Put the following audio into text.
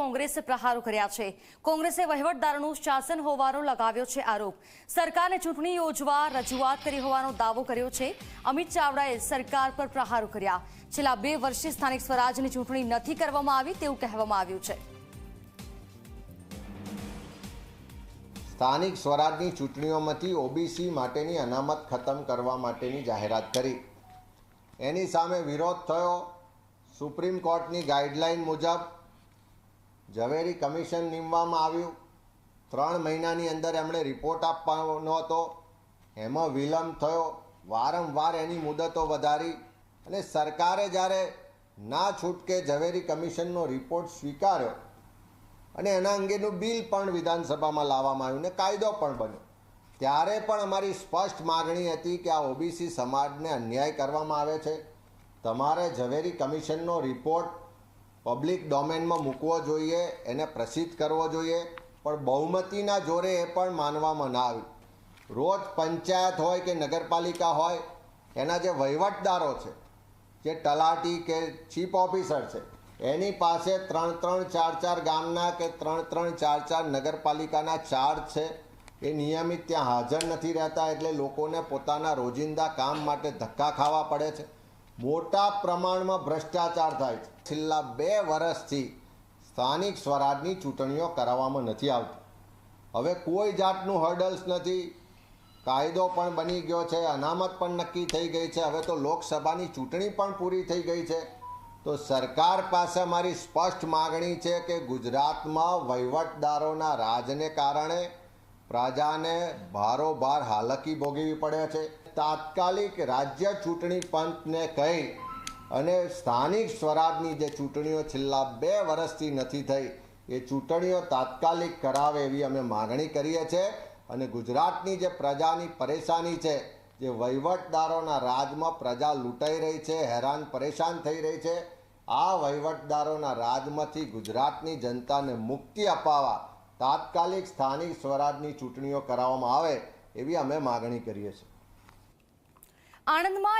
કોંગ્રેસે પ્રહારો કર્યા છે. કોંગ્રેસે વહીવટદારોનું શાસન હોવાનો લગાવ્યો છે આરોપ. સરકારને ચૂંટણી યોજવા રજૂઆત કરી હોવાનો દાવો કર્યો છે. અમિત ચાવડાએ સરકાર પર પ્રહારો કર્યા. છેલ્લા બે વર્ષથી સ્થાનિક સ્વરાજની ચૂંટણી નથી કરવામાં આવી તેવું કહેવામાં આવ્યું છે. સ્થાનિક સ્વરાજની ચૂંટણીઓમાંથી ઓબીસી માટેની અનામત ખતમ કરવા માટેની જાહેરાત કરી. એની સામે વિરોધ થયો. સુપ્રીમ કોર્ટની ગાઈડલાઈન મુજબ ઝવેરી કમિશન નીમવામાં આવ્યું. ત્રણ મહિનાની અંદર એમણે રિપોર્ટ આપવાનો હતો. એમાં વિલંબ થયો. વારંવાર એની મુદતો વધારી અને સરકારે જ્યારે ના છૂટકે ઝવેરી કમિશનનો રિપોર્ટ સ્વીકાર્યો અને એના અંગેનું બિલ પણ વિધાનસભામાં લાવવામાં આવ્યું ને કાયદો પણ બન્યો. ત્યારે પણ અમારી સ્પષ્ટ માગણી હતી કે આ ઓબીસી સમાજને અન્યાય કરવામાં આવે છે. તમારે ઝવેરી કમિશનનો રિપોર્ટ પબ્લિક ડોમેનમાં મૂકવો જોઈએ, એને પ્રસિદ્ધ કરવો જોઈએ, પણ બહુમતીના જોરે એ પણ માનવામાં ના આવ્યું રોજ પંચાયત હોય કે નગરપાલિકા હોય, એના જે વહીવટદારો છે, જે તલાટી કે ચીફ ઓફિસર છે, એની પાસે ત્રણ ત્રણ ચાર ચાર ગામના કે ત્રણ ત્રણ ચાર ચાર નગરપાલિકાના ચાર્જ છે, એ નિયમિત ત્યાં હાજર નથી રહેતા, એટલે લોકોને પોતાના રોજિંદા કામ માટે ધક્કા ખાવા પડે છે. મોટા પ્રમાણમાં ભ્રષ્ટાચાર થાય છે. છેલ્લા બે વર્ષથી સ્થાનિક સ્વરાજની ચૂંટણીઓ કરાવવામાં નથી આવતી. હવે કોઈ જાતનું હર્ડલ્સ નથી. કાયદો પણ બની ગયો છે, અનામત પણ નક્કી થઈ ગઈ છે. હવે તો લોકસભાની ચૂંટણી પણ પૂરી થઈ ગઈ છે. તો સરકાર પાસે મારી સ્પષ્ટ માગણી છે કે ગુજરાતમાં વહીવટદારોના રાજને કારણે પ્રજાને ભારોભાર હાલકી ભોગવી પડે છે. તાત્કાલિક રાજ્ય ચૂંટણી પંચને કહી અને સ્થાનિક સ્વરાજની જે ચૂંટણીઓ છેલ્લા બે વર્ષથી નથી થઈ, એ ચૂંટણીઓ તાત્કાલિક કરાવે એવી અમે માગણી કરીએ છીએ. અને ગુજરાતની જે પ્રજાની પરેશાની છે, જે વહીવટદારોના રાજમાં પ્રજા લૂંટાઈ રહી છે, હેરાન પરેશાન થઈ રહી છે, આ વહીવટદારોના રાજમાંથી ગુજરાતની જનતાને મુક્તિ અપાવવા તાત્કાલિક સ્થાનિક સ્વરાજની ચૂંટણીઓ કરાવવામાં આવે એવી અમે માગણી કરીએ છીએ. આણંદમાં